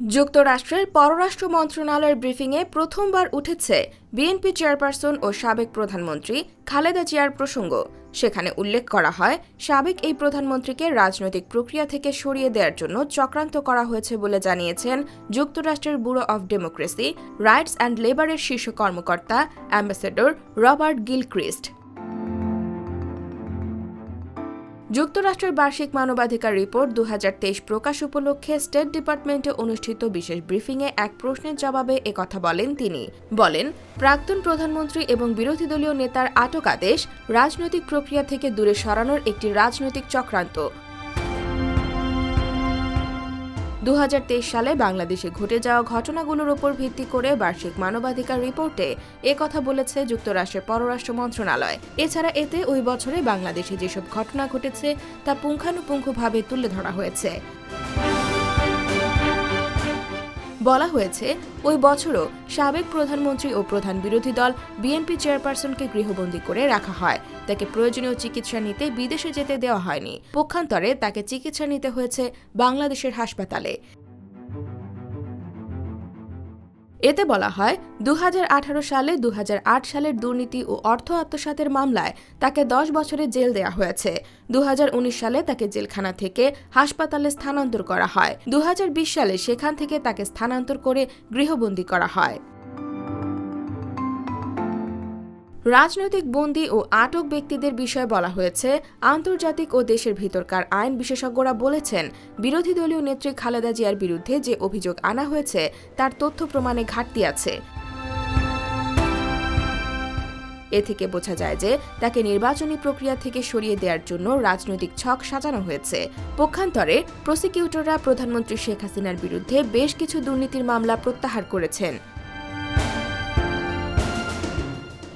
যুক্তরাষ্ট্রের পররাষ্ট্র মন্ত্রণালয়ের ব্রিফিংয়ে প্রথমবার উঠেছে বিএনপি চেয়ারপারসন ও সাবেক প্রধানমন্ত্রী খালেদা জিয়ার প্রসঙ্গ। সেখানে উল্লেখ করা হয়, সাবেক এই প্রধানমন্ত্রীকে রাজনৈতিক প্রক্রিয়া থেকে সরিয়ে দেওয়ার জন্য চক্রান্ত করা হয়েছে বলে জানিয়েছেন যুক্তরাষ্ট্রের bureau of democracy, rights and লেবারের শীর্ষ কর্মকর্তা অ্যাম্বাসেডর রবার্ট গিলক্রিস্ট। যুক্তরাষ্ট্রের বার্ষিক মানবাধিকার রিপোর্ট দু হাজার তেইশ প্রকাশ উপলক্ষে স্টেট ডিপার্টমেন্টে অনুষ্ঠিত বিশেষ ব্রিফিংয়ে এক প্রশ্নের জবাবে একথা বলেন তিনি। বলেন, প্রাক্তন প্রধানমন্ত্রী এবং বিরোধী দলীয় নেতার আটক আদেশ রাজনৈতিক প্রক্রিয়া থেকে দূরে সরানোর একটি রাজনৈতিক চক্রান্ত। দু হাজার তেইশ সালে বাংলাদেশে ঘটে যাওয়া ঘটনাগুলোর ওপর ভিত্তি করে বার্ষিক মানবাধিকার রিপোর্টে এ কথা বলেছে যুক্তরাষ্ট্রের পররাষ্ট্র মন্ত্রণালয়। এছাড়া এতে ওই বছরে বাংলাদেশে যেসব ঘটনা ঘটেছে, তা পুঙ্খানুপুঙ্খভাবে তুলে ধরা হয়েছে। বলা হয়েছে, ওই বছরও সাবেক প্রধানমন্ত্রী ও প্রধান বিরোধী দল বিএনপি চেয়ারপারসনকে গৃহবন্দী করে রাখা হয়। তাকে প্রয়োজনীয় চিকিৎসা নিতে বিদেশে যেতে দেওয়া হয়নি। পক্ষান্তরে তাকে চিকিৎসা নিতে হয়েছে বাংলাদেশের হাসপাতালে। এতে বলা হয়, দুহাজার আঠারো সালে দুহাজার আট সালের দুর্নীতি ও অর্থ আত্মসাতের মামলায় তাকে দশ বছরের জেল দেয়া হয়েছে। দুহাজার উনিশ সালে তাকে জেলখানা থেকে হাসপাতালে স্থানান্তর করা হয়। দু হাজার বিশ সালে সেখান থেকে তাকে স্থানান্তর করে গৃহবন্দী করা হয়। রাজনৈতিক বন্দী ও আটক ব্যক্তিদের বিষয়ে বলা হয়েছে, আন্তর্জাতিক ও দেশের ভিতরকার আইন বিশেষজ্ঞরা বলেছেন, বিরোধী দলীয় নেত্রী খালেদা জিয়ার বিরুদ্ধে যে অভিযোগ আনা হয়েছে, তার তথ্য প্রমাণে ঘাটতি আছে। এ থেকে বোঝা যায় যে, তাকে নির্বাচনী প্রক্রিয়া থেকে সরিয়ে দেওয়ার জন্য রাজনৈতিক ছক সাজানো হয়েছে। পক্ষান্তরে প্রসিকিউটররা প্রধানমন্ত্রী শেখ হাসিনার বিরুদ্ধে বেশ কিছু দুর্নীতির মামলা প্রত্যাহার করেছেন।